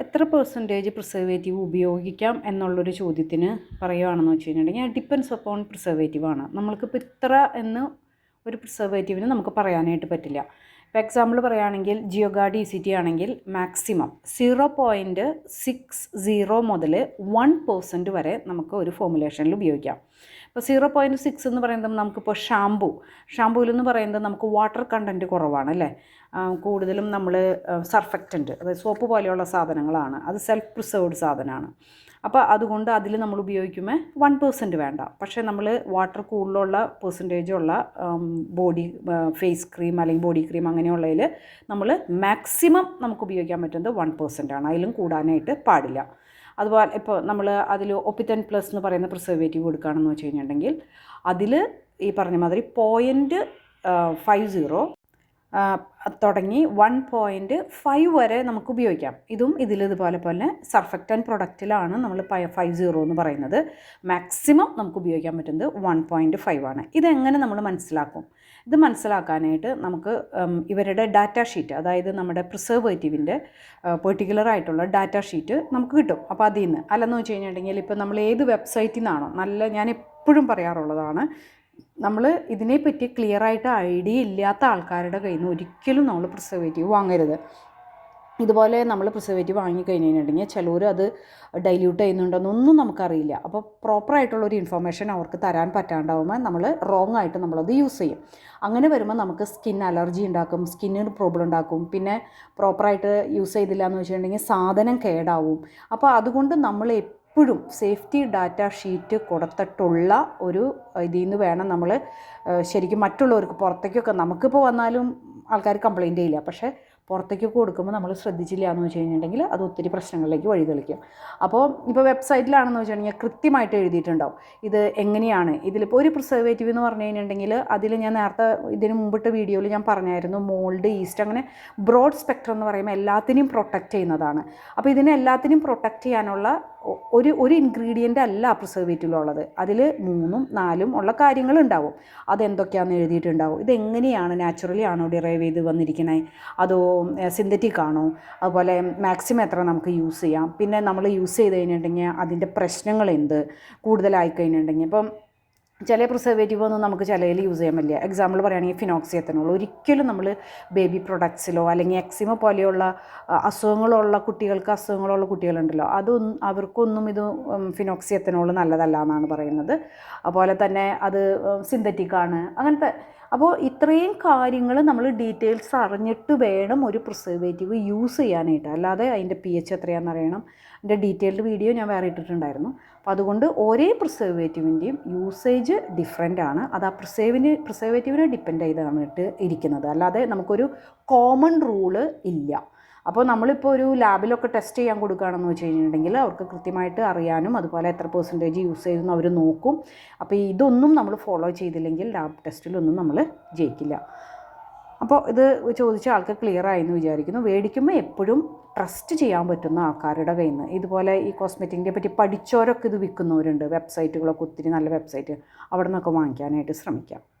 എത്ര percentage preservative ഉപയോഗിക്കാം എന്നുള്ളൊരു ചോദ്യത്തിന് പറയുകയാണെന്ന് വെച്ച് കഴിഞ്ഞിട്ടുണ്ടെങ്കിൽ ഡിപ്പെൻസ് അപ്പോൺ പ്രിസർവേറ്റീവ് ആണ്. നമ്മൾക്കിപ്പോൾ ഇത്ര എന്ന് ഒരു പ്രിസർവേറ്റീവിന് നമുക്ക് പറയാനായിട്ട് പറ്റില്ല. ഇപ്പോൾ എക്സാമ്പിൾ പറയുകയാണെങ്കിൽ ജിയോഗാർഡ് ഇ സി ടി ആണെങ്കിൽ maximum zero point six zero മുതൽ വൺ പേഴ്സന്റ് വരെ നമുക്ക് ഒരു ഫോമുലേഷനിൽ ഉപയോഗിക്കാം. ഇപ്പോൾ സീറോ പോയിന്റ് സിക്സ് എന്ന് പറയുന്നത് നമുക്കിപ്പോൾ ഷാംപൂ ഷാമ്പൂയിൽ എന്ന് പറയുന്നത് നമുക്ക് വാട്ടർ കണ്ടന്റ് കുറവാണ് അല്ലേ? കൂടുതലും നമ്മൾ സർഫക്റ്റന്റ് അതായത് സോപ്പ് പോലെയുള്ള സാധനങ്ങളാണ്. അത് സെൽഫ് പ്രിസേർവ്ഡ് സാധനമാണ്. അപ്പോൾ അതുകൊണ്ട് അതിൽ നമ്മൾ ഉപയോഗിക്കുമ്പോൾ വൺ പേഴ്സന്റ് വേണ്ട. പക്ഷേ നമ്മൾ വാട്ടർ കൂടുതലുള്ള പെർസെന്റേജുള്ള ബോഡി ഫേസ് ക്രീം അല്ലെങ്കിൽ ബോഡി ക്രീം അങ്ങനെയുള്ളതിൽ നമ്മൾ മാക്സിമം നമുക്ക് ഉപയോഗിക്കാൻ പറ്റുന്നത് വൺ പേഴ്സന്റ് ആണ്. അതിലും കൂടാനായിട്ട് പാടില്ല. അതുപോലെ ഇപ്പോൾ നമ്മൾ അതിൽ ഒപ്പിത്തൻ പ്ലസ് എന്ന് പറയുന്ന പ്രിസർവേറ്റീവ് കൊടുക്കുകയാണെന്ന് വെച്ച് കഴിഞ്ഞിട്ടുണ്ടെങ്കിൽ അതിൽ ഈ പറഞ്ഞ മാതിരി പോയിന്റ് ഫൈവ് സീറോ തുടങ്ങി വൺ പോയിന്റ് ഫൈവ് വരെ നമുക്ക് ഉപയോഗിക്കാം. ഇതും ഇതിൽ ഇതുപോലെ പോലെ സർഫക്റ്റൻ പ്രൊഡക്റ്റിലാണ് നമ്മൾ ഫൈവ് സീറോ എന്ന് പറയുന്നത്. മാക്സിമം നമുക്ക് ഉപയോഗിക്കാൻ പറ്റുന്നത് വൺ പോയിന്റ് ഫൈവ് ആണ്. ഇതെങ്ങനെ നമ്മൾ മനസ്സിലാക്കും? ഇത് മനസ്സിലാക്കാനായിട്ട് നമുക്ക് ഇവരുടെ ഡാറ്റ ഷീറ്റ് അതായത് നമ്മുടെ പ്രിസർവേറ്റീവിന്റെ പെർട്ടിക്കുലർ ആയിട്ടുള്ള ഡാറ്റ ഷീറ്റ് നമുക്ക് കിട്ടും. അപ്പോൾ അതിൽ നിന്ന് അല്ലെന്ന് വെച്ച് കഴിഞ്ഞിട്ടുണ്ടെങ്കിൽ ഇപ്പോൾ നമ്മൾ ഏത് വെബ്സൈറ്റിൽ നിന്നാണോ നല്ല ഞാൻ എപ്പോഴും പറയാറുള്ളതാണ് നമ്മൾ ഇതിനെപ്പറ്റി ക്ലിയർ ആയിട്ട് ഐഡിയ ഇല്ലാത്ത ആൾക്കാരുടെ കയ്യിൽ നിന്ന് ഒരിക്കലും നമ്മൾ പ്രിസർവേറ്റീവ് വാങ്ങരുത്. ഇതുപോലെ നമ്മൾ പ്രിസർവേറ്റീവ് വാങ്ങിക്കഴിഞ്ഞിട്ടുണ്ടെങ്കിൽ ചിലർ അത് ഡൈല്യൂട്ട് ചെയ്യുന്നുണ്ടെന്നൊന്നും നമുക്കറിയില്ല. അപ്പോൾ പ്രോപ്പറായിട്ടുള്ള ഒരു ഇൻഫർമേഷൻ അവർക്ക് തരാൻ പറ്റാണ്ടാവുമ്പോൾ നമ്മൾ റോങ് ആയിട്ട് നമ്മളത് യൂസ് ചെയ്യും. അങ്ങനെ വരുമ്പോൾ നമുക്ക് സ്കിൻ അലർജി ഉണ്ടാക്കും സ്കിന്നിന് പ്രോബ്ലം ഉണ്ടാക്കും. പിന്നെ പ്രോപ്പറായിട്ട് യൂസ് ചെയ്തില്ല എന്ന് വെച്ചിട്ടുണ്ടെങ്കിൽ സാധനം കേടാവും. അപ്പോൾ അതുകൊണ്ട് നമ്മൾ എപ്പോഴും സേഫ്റ്റി ഡാറ്റ ഷീറ്റ് കൊടുത്തിട്ടുള്ള ഒരു ഇതിൽ നിന്ന് വേണം നമ്മൾ ശരിക്കും മറ്റുള്ളവർക്ക് പുറത്തേക്കൊക്കെ നമുക്കിപ്പോൾ വന്നാലും ആൾക്കാർ കംപ്ലയിന്റ് ചെയ്യില്ല. പക്ഷേ പുറത്തേക്കൊക്കെ കൊടുക്കുമ്പോൾ നമ്മൾ ശ്രദ്ധിച്ചില്ല എന്ന് വെച്ച് കഴിഞ്ഞിട്ടുണ്ടെങ്കിൽ അത് ഒത്തിരി പ്രശ്നങ്ങളിലേക്ക് വഴി തെളിക്കും. അപ്പോൾ ഇപ്പോൾ വെബ്സൈറ്റിലാണെന്ന് വെച്ചിട്ടുണ്ടെങ്കിൽ കൃത്യമായിട്ട് എഴുതിയിട്ടുണ്ടാവും. ഇത് എങ്ങനെയാണ്? ഇതിലിപ്പോൾ ഒരു പ്രിസർവേറ്റീവ് എന്ന് പറഞ്ഞു കഴിഞ്ഞിട്ടുണ്ടെങ്കിൽ അതിൽ ഞാൻ നേരത്തെ ഇതിന് മുമ്പിട്ട് വീഡിയോയിൽ ഞാൻ പറഞ്ഞായിരുന്നു. മോൾഡ് ഈസ്റ്റ് അങ്ങനെ ബ്രോഡ് സ്പെക്ട്രം എന്ന് പറയുമ്പോൾ എല്ലാത്തിനെയും പ്രൊട്ടക്റ്റ് ചെയ്യുന്നതാണ്. അപ്പോൾ ഇതിനെ എല്ലാത്തിനെയും പ്രൊട്ടക്റ്റ് ചെയ്യാനുള്ള ഒരു ഒരു ഇൻഗ്രീഡിയന്റ് അല്ല പ്രിസർവേറ്റീവിലുള്ളത് അതിൽ മൂന്നും നാലും ഉള്ള കാര്യങ്ങൾ ഉണ്ടാവും. അതെന്തൊക്കെയാണെന്ന് എഴുതിയിട്ടുണ്ടാവും. ഇതെങ്ങനെയാണ് നാച്ചുറലി ആണോ ഡിറൈവ് ചെയ്ത് വന്നിരിക്കുന്നത്? അതോ സിന്തറ്റിക് ആണോ? അതുപോലെ മാക്സിമം എത്ര നമുക്ക് യൂസ് ചെയ്യാം? പിന്നെ നമ്മൾ യൂസ് ചെയ്ത് കഴിഞ്ഞിട്ടുണ്ടെങ്കിൽ അതിന്റെ പ്രശ്നങ്ങൾ എന്ത്? കൂടുതലായി കഴിഞ്ഞിട്ടുണ്ടെങ്കിൽ. ഇപ്പം ചില പ്രിസർവേറ്റീവ് ഒന്നും നമുക്ക് ചിലയിൽ യൂസ് ചെയ്യാൻ പറ്റില്ല. എക്സാമ്പിൾ പറയുകയാണെങ്കിൽ ഫിനോക്സി എത്തനോൾ ഒരിക്കലും നമ്മൾ ബേബി പ്രൊഡക്ട്സിലോ അല്ലെങ്കിൽ എക്സിമ പോലെയുള്ള അസുഖങ്ങളുള്ള കുട്ടികൾക്ക് അസുഖങ്ങളുള്ള കുട്ടികളുണ്ടല്ലോ അതൊന്നും അവർക്കൊന്നും ഇത് ഫിനോക്സി എത്തനോൾ നല്ലതല്ല എന്നാണ് പറയുന്നത്. അതുപോലെ തന്നെ അത് സിന്തറ്റിക് ആണ്. അങ്ങനത്തെ അപ്പോൾ ഇത്രയും കാര്യങ്ങൾ നമ്മൾ ഡീറ്റെയിൽസ് അറിഞ്ഞിട്ട് വേണം ഒരു പ്രിസർവേറ്റീവ് യൂസ് ചെയ്യാനായിട്ട്. അല്ലാതെ അതിന്റെ പി എച്ച് എത്രയാണെന്ന് അറിയണം. അതിന്റെ ഡീറ്റെയിൽഡ് വീഡിയോ ഞാൻ വേറെ ഇട്ടിട്ടുണ്ടായിരുന്നു. അപ്പോൾ അതുകൊണ്ട് ഒരേ പ്രിസർവേറ്റീവിന്റെയും യൂസേജ് ഡിഫറെന്റ് ആണ്. അത് ആ പ്രിസേവിന് പ്രിസർവേറ്റീവിനെ ഡിപ്പെൻഡ് ചെയ്താണ് ഇട്ട് ഇരിക്കുന്നത്. അല്ലാതെ നമുക്കൊരു കോമൺ റൂൾ ഇല്ല. അപ്പോൾ നമ്മളിപ്പോൾ ഒരു ലാബിലൊക്കെ ടെസ്റ്റ് ചെയ്യാൻ കൊടുക്കുകയാണെന്ന് വെച്ച് കഴിഞ്ഞിട്ടുണ്ടെങ്കിൽ അവർക്ക് കൃത്യമായിട്ട് അറിയാനും അതുപോലെ എത്ര പെർസെന്റേജ് യൂസ് ചെയ്തെന്ന് അവർ നോക്കും. അപ്പോൾ ഇതൊന്നും നമ്മൾ ഫോളോ ചെയ്തില്ലെങ്കിൽ ലാബ് ടെസ്റ്റിലൊന്നും നമ്മൾ ജയിക്കില്ല. അപ്പോൾ ഇത് ചോദിച്ച ആൾക്ക് ക്ലിയർ ആയെന്ന് വിചാരിക്കുന്നു. മേടിക്കുമ്പോൾ എപ്പോഴും ട്രസ്റ്റ് ചെയ്യാൻ പറ്റുന്ന ആൾക്കാരുടെ കയ്യിൽ നിന്ന്. ഇതുപോലെ ഈ കോസ്മെറ്റിക്കിനെ പറ്റി പഠിച്ചവരൊക്കെ ഇത് വിൽക്കുന്നവരുണ്ട്. വെബ്സൈറ്റുകളൊക്കെ ഒത്തിരി നല്ല വെബ്സൈറ്റ് അവിടെ നിന്നൊക്കെ വാങ്ങിക്കാനായിട്ട് ശ്രമിക്കാം.